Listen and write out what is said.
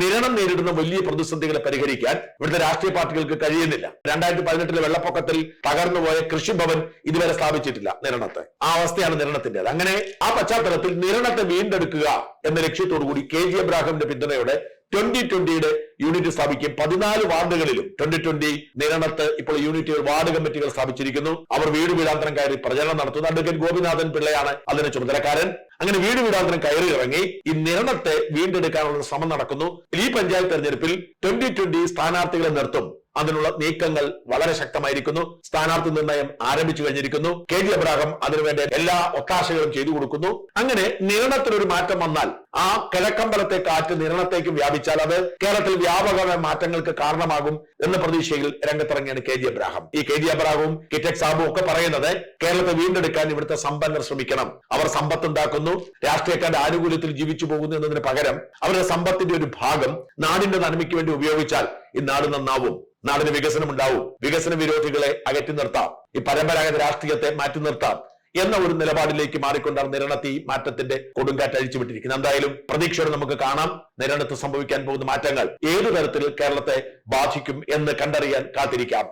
നിരണം നേരിടുന്ന വലിയ പ്രതിസന്ധികളെ പരിഹരിക്കാൻ ഇവിടുത്തെ രാഷ്ട്രീയ പാർട്ടികൾക്ക് കഴിയുന്നില്ല. രണ്ടായിരത്തി പതിനെട്ടിലെ വെള്ളപ്പൊക്കത്തിൽ തകർന്നുപോയ കൃഷിഭവൻ ഇതുവരെ സ്ഥാപിച്ചിട്ടില്ല നിരണത്തെ. ആ അവസ്ഥയാണ് നിരണത്തിന്റേത് അങ്ങനെ ആ പശ്ചാത്തലത്തിൽ നിരണത്തെ വീണ്ടെടുക്കുക എന്ന ലക്ഷ്യത്തോടു കൂടി കെ ജി എബ്രാഹിമിന്റെ പിന്തുണയോടെ ട്വന്റി ട്വന്റിയുടെ യൂണിറ്റ് സ്ഥാപിക്കും. പതിനാല് വാർഡുകളിലും ട്വന്റി ട്വന്റി നിരണത്ത് ഇപ്പോൾ യൂണിറ്റുകൾ വാർഡ് കമ്മിറ്റികൾ സ്ഥാപിച്ചിരിക്കുന്നു. അവർ വീട് വീടാന്തരം കയറി പ്രചരണം നടത്തുന്നു. അഡ്വക്കേറ്റ് ഗോപിനാഥൻ പിള്ളയാണ് അതിന് ചുമതലക്കാരൻ. അങ്ങനെ വീട് വീടാന്തരം കയറി ഇറങ്ങി ഈ നിരണത്തെ വീണ്ടെടുക്കാനുള്ള ശ്രമം നടക്കുന്നു. ഈ പഞ്ചായത്ത് തെരഞ്ഞെടുപ്പിൽ ട്വന്റി ട്വന്റി സ്ഥാനാർത്ഥികളെ നിർത്തും. അതിനുള്ള നീക്കങ്ങൾ വളരെ ശക്തമായിരിക്കുന്നു. സ്ഥാനാർത്ഥി നിർണയം ആരംഭിച്ചു കഴിഞ്ഞിരിക്കുന്നു. കെ ജി അബ്രാഹം അതിനുവേണ്ട എല്ലാ ഒത്താശകളും ചെയ്തു കൊടുക്കുന്നു. അങ്ങനെ നിരണത്തിനൊരു മാറ്റം വന്നാൽ ആ കിഴക്കമ്പലത്തെ കാറ്റ് നിരണത്തേക്ക് വ്യാപിച്ചാൽ അത് കേരളത്തിൽ വ്യാപകമായ മാറ്റങ്ങൾക്ക് കാരണമാകും എന്ന പ്രതീക്ഷയിൽ രംഗത്തിറങ്ങിയാണ് കെ ജി അബ്രാഹം. ഈ കെ ജി അബ്രാഹവും കിറ്റക് സാബും ഒക്കെ പറയുന്നത് കേരളത്തെ വീണ്ടെടുക്കാൻ ഇവിടുത്തെ സമ്പന്നർ ശ്രമിക്കണം. അവർ സമ്പത്ത് ഉണ്ടാക്കുന്നു രാഷ്ട്രീയക്കാരുടെ ആനുകൂല്യത്തിൽ ജീവിച്ചു പോകുന്നു എന്നതിന് പകരം അവരുടെ സമ്പത്തിന്റെ ഒരു ഭാഗം നാടിന്റെ നന്മയ്ക്ക് വേണ്ടി ഉപയോഗിച്ചാൽ ഈ നാട് നന്നാവും. നാടിന് വികസനം ഉണ്ടാവും വികസന വിരോധികളെ അകറ്റി നിർത്താം. ഈ പരമ്പരാഗത രാഷ്ട്രീയത്തെ മാറ്റി നിർത്താം എന്ന ഒരു നിലപാടിലേക്ക് മാറിക്കൊണ്ടാണ് നിരണത്തി മാറ്റത്തിന്റെ കൊടുങ്കാറ്റ് അഴിച്ചുവിട്ടിരിക്കുന്നത്. എന്തായാലും പ്രതീക്ഷയോടെ നമുക്ക് കാണാം നിരണത്ത് സംഭവിക്കാൻ പോകുന്ന മാറ്റങ്ങൾ ഏതു തരത്തിൽ കേരളത്തെ ബാധിക്കും എന്ന് കണ്ടറിയാൻ കാത്തിരിക്കാം.